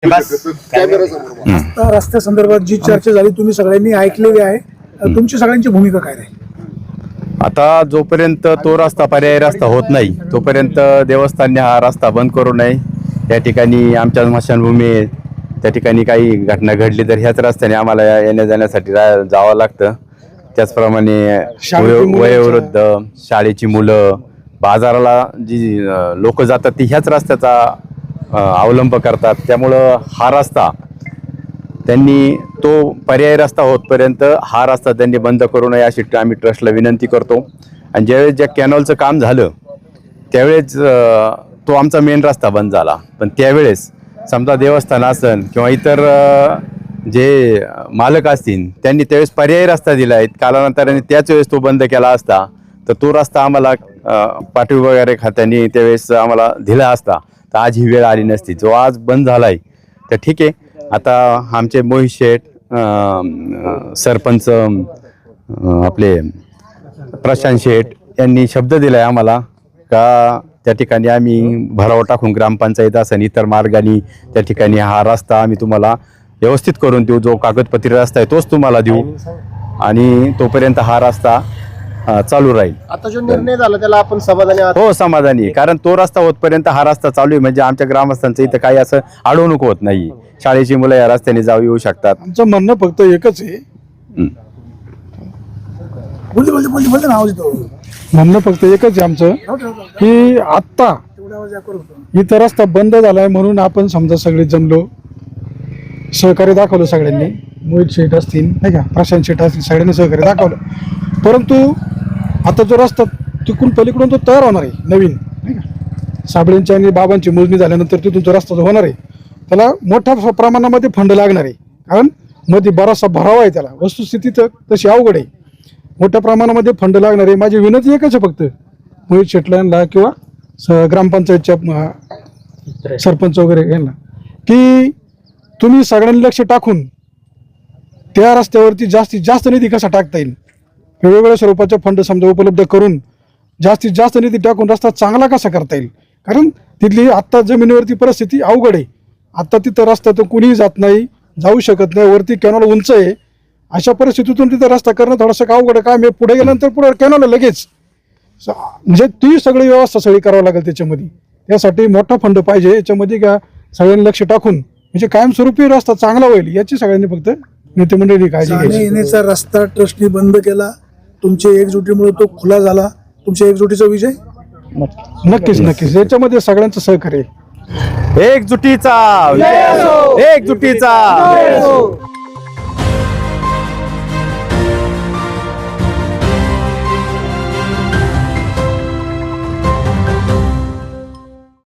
Camera समोर आता रस्त्यासंदर्भात जी चर्चा झाली तुम्ही सगळ्यांनी ऐकलेली आहे. तुमची सगळ्यांची भूमिका काय आहे? आता जोपर्यंत तो रस्ता पर्यायी रस्ता होत नाही तोपर्यंत देवस्थानने हा रस्ता बंद करू नये. या ठिकाणी आमच्या स्मशानभूमी आहे. त्या ठिकाणी काही घटना घडली तर ह्याच रस्त्याने आम्हाला या- येण्या जाण्यासाठी रा- जावं लागतं. त्याचप्रमाणे वयोवृद्ध शाळेची मुलं बाजाराला जी लोक जातात ती ह्याच रस्त्याचा अवलंब करतात. त्यामुळं हा रस्ता त्यांनी तो पर्यायी रस्ता होतपर्यंत हा रस्ता त्यांनी बंद करू नये अशी आम्ही ट्रस्टला विनंती करतो. आणि ज्यावेळेस ज्या कॅनॉलचं काम झालं त्यावेळेस तो आमचा मेन रस्ता बंद झाला. पण त्यावेळेस समजा देवस्थान असन किंवा इतर जे मालक असतील त्यांनी त्यावेळेस पर्यायी रस्ता दिला. आहे कालांतराने त्याच वेळेस तो बंद केला असता तर तो रस्ता आम्हाला पाठवी वगैरे खात्याने त्यावेळेस आम्हाला दिला असता. तर आज ही वेळ आली नसती. जो आज बंद झाला आहे तर ठीक आहे. आता आमचे मोहित शेठ सरपंच आपले प्रशांत शेठ यांनी शब्द दिलाय आम्हाला का त्या ठिकाणी आम्ही भराव टाकून ग्रामपंचायत असेल इतर मार्गाने त्या ठिकाणी हा रस्ता आम्ही तुम्हाला व्यवस्थित करून देऊ. जो कागदपत्री रस्ता आहे तोच तुम्हाला देऊ. आणि तोपर्यंत हा रस्ता अं, चालू राहील. आता जो निर्णय झाला त्याला आपण समाधानी आहात? हो समाधानी आहे. कारण तो रस्ता होतपर्यंत हा रस्ता चालू आहे. म्हणजे आमच्या ग्रामस्थांचं इथं काही असं अडवणूक होत नाही. शाळेची मुलं या रस्त्याने जाऊ येऊ शकतात. आमचं म्हणणं फक्त एकच आहे. हं. बोलते बोलते बोलते बोलते ना आवाज येतो. म्हणणं फक्त एकच आहे आमचं की आत्ता तेवढा आवाज या करत होतो. इथं रस्ता बंद झालाय म्हणून आपण समजा सगळे जमलो सहकार्य दाखवलं सगळ्यांनी. मोहित शेठ असतील नाही का? प्रशांत शेठ असतील सगळ्यांनी सहकार्य दाखवलं. परंतु आता जो रस्ता तिकडून पलीकडून तो तयार होणार आहे नवीन. साबळेंची आणि बाबांची मोजणी झाल्यानंतर तिथून तो रस्ता जो होणार आहे त्याला मोठ्या प्रमाणामध्ये फंड लागणार आहे. कारण मध्ये बराचसा भरावा आहे त्याला. वस्तुस्थिती तर तशी अवघड आहे. मोठ्या प्रमाणामध्ये फंड लागणार आहे. माझी विनंती एकच आहे फक्त. मोहित शेटलांना किंवा स- ग्रामपंचायतच्या सरपंच वगैरे यांना. की तुम्ही सगळ्यांनी लक्ष टाकून त्या रस्त्यावरती जास्तीत जास्त निधी कसा टाकता येईल? वेगवेगळ्या स्वरूपाचे फंड समजा उपलब्ध करून जास्तीत जास्त निधी टाकून रस्ता चांगला कसा करता येईल? कारण तिथली आत्ता जमिनीवरती परिस्थिती अवघड आहे. आत्ता तिथं रस्ता तर कुणीही जात नाही जाऊ शकत नाही वरती कॅनॉल उंच आहे. अशा परिस्थितीतून तिथं रस्ता करणं थोडंसं का अवघड आहे? काम आहे. पुढे गेल्यानंतर पुढे कॅनॉल लगेच. म्हणजे ती सगळी व्यवस्था सगळी करावी लागेल त्याच्यामध्ये. त्यासाठी मोठा फंड पाहिजे. याच्यामध्ये का सगळ्यांनी लक्ष टाकून म्हणजे कायमस्वरूपी रस्ता चांगला होईल याची सगळ्यांनी फक्त नेते मंडळी काळजी घ्यायची. रस्ता ट्रस्टनी बंद केला. तुमच्या एकजुटीमुळे तो खुला झाला. तुमच्या एकजुटीचा विजय? नक्कीच नक्कीच. याच्यामध्ये सगळ्यांचं सहकार्य आहे. एकजुटीचा. एकजुटीचा.